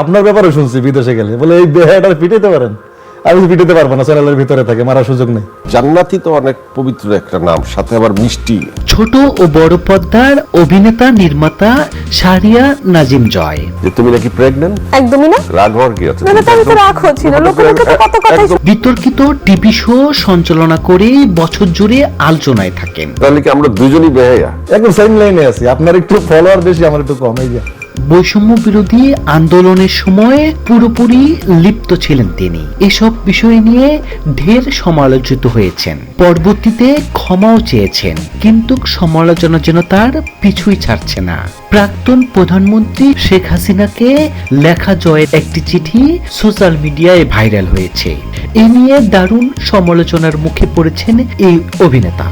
আপনার ব্যাপারে শুনছি বিদেশে গেলে। বলে এই বেহাটা পিটাইতে পারেন? আমি পিটাতে পারব না চ্যানেলের ভিতরে থাকে মারার সুযোগ নেই। জান্নাতি তো অনেক পবিত্র একটা নাম সাথে আবার মিষ্টি। ছোট ও বড় পর্দার অভিনেতা নির্মাতা শারিয়া নাজিম জয়। যে তুমি নাকি প্রেগনেন্ট একদমই না। রাগ হওয়ার কি আছে? না, না, তাহলে তো রাগ হচ্ছিল। লোকে লোকে তো কত কথাই বিতর্কিত টিভি শো সঞ্চালনা করে বছর জুড়ে আলোচনায় থাকেন। তাহলে কি আমরা দুজনই বেহাইয়া একদম সেম লাইনে আছি। আপনার একটু ফলোয়ার বেশি আমার একটু কম এই যে। বৈষম্য বিরোধী আন্দোলনের সময় পুরোপুরি লিপ্ত ছিলেন তিনি। এসব বিষয় নিয়ে ঢের সমালোচিত হয়েছেন। পরবর্তীতে ক্ষমাও চেয়েছেন, কিন্তু সমালোচনা যেন তার পিছুই ছাড়ছে না। প্রাক্তন প্রধানমন্ত্রী শেখ হাসিনাকে লেখা জয়ের একটি চিঠি সোশ্যাল মিডিয়ায় ভাইরাল হয়েছে। এ নিয়ে দারুণ সমালোচনার মুখে পড়েছেন এই অভিনেতা।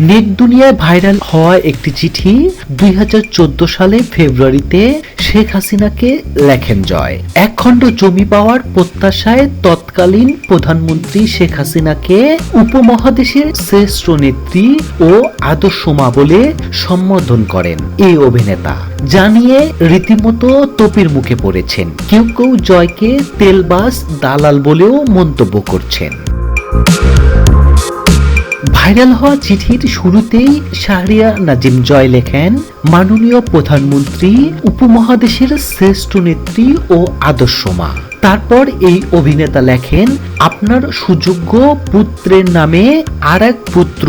নেট দুনিয়ায় ভাইরাল হওয়া একটি চিঠি দুই হাজার চোদ্দ সালে ফেব্রুয়ারিতে শেখ হাসিনাকে লেখেন জয়। এক খণ্ড জমি পাওয়ার প্রত্যাশায় তৎকালীন প্রধানমন্ত্রী শেখ হাসিনাকে উপমহাদেশের শ্রেষ্ঠ নেত্রী ও আদর্শ মা বলে সম্বোধন করেন এই অভিনেতা। জানিয়ে রীতিমতো তোপির মুখে পড়েছেন। কেউ কেউ জয়কে তেলবাস দালাল বলেও মন্তব্য করছেন। ভাইরাল হওয়া চিঠির শুরুতেই শাহরিয়া নাজিম জয় লেখেন, মাননীয় প্রধানমন্ত্রী, উপমহাদেশের শ্রেষ্ঠ নেত্রী ও আদর্শ মা। তারপর এই অভিনেতা লেখেন, আপনার সুযোগ্য পুত্রের নামে আর এক পুত্র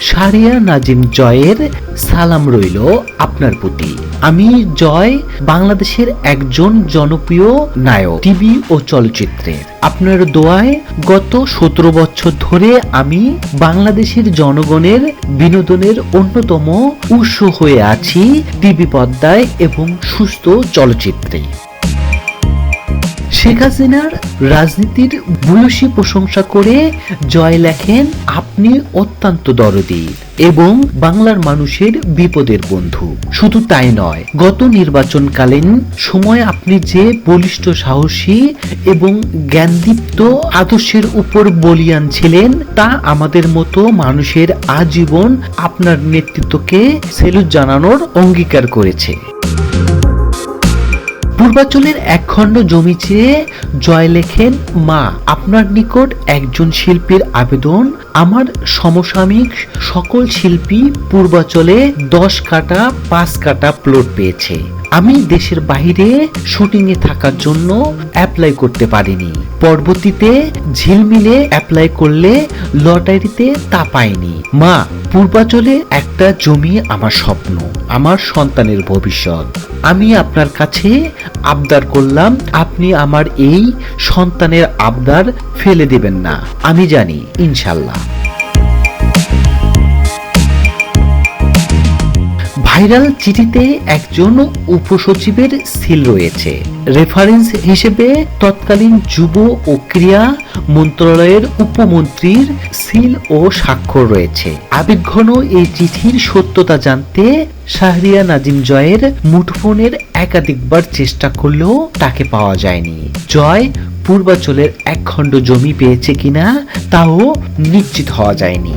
শাহরিয়া নাজিম জয়ের সালাম রইল আপনার প্রতি। আমি জয় বাংলাদেশের একজন জনপ্রিয় নায়ক টিভি ও চলচ্চিত্রে। আপনার দোয়ায় গত সতেরো বছর ধরে আমি বাংলাদেশের জনগণের বিনোদনের অন্যতম উৎস হয়ে আছি টিভি পর্দায় এবং সুস্থ চলচ্চিত্রে। শেখ হাসিনার রাজনীতির ভূয়সী প্রশংসা করে জয় লেখেন আপনি অত্যন্ত দরদি এবং বাংলার মানুষের বিপদের বন্ধু। শুধু তাই নয়, গত নির্বাচনকালীন সময় আপনি যে বলিষ্ঠ সাহসী এবং জ্ঞানদীপ্ত আদর্শের উপর বলিয়ান ছিলেন, তা আমাদের মতো মানুষের আজীবন আপনার নেতৃত্বকে সেলুট জানানোর অঙ্গীকার করেছে। পূর্বাচলের একখণ্ড জমি চেয়ে জয় লেখেন মা। আপনার নিকট একজন শিল্পীর আবেদন। আমার সমসাময়িক সকল শিল্পী পূর্বাচলে দশ কাটা, পাঁচ কাটা প্লট পেয়েছে। আমি দেশের বাইরে শুটিং এ থাকার জন্য অ্যাপ্লাই করতে পারিনি। পরবর্তীতে ঝিলমিলে অ্যাপ্লাই করলে লটারিতে তা পাইনি। মা, পূর্বাচলে একটা জমি আমার স্বপ্ন, আমার সন্তানের ভবিষ্যৎ। আমি আপনার কাছে আবদার করলাম, আপনি আমার এই সন্তানের আবদার ফেলে দেবেন না। আমি জানি, ইনশাল্লাহ। ভাইরাল চিঠিতে একজন উপসচিবের সিল রয়েছে। রেফারেন্স হিসেবে তৎকালীন যুব ও ক্রীড়া মন্ত্রণালয়ের উপমন্ত্রীর সিল ও স্বাক্ষর রয়েছে। আবেগঘন এই চিঠির সত্যতা জানতে শাহরিয়া নাজিম জয়ের মুঠোফোনের একাধিকবার চেষ্টা করলেও তাকে পাওয়া যায়নি। জয় পূর্বাচলের এক খণ্ড জমি পেয়েছে কিনা তাও নিশ্চিত হওয়া যায়নি।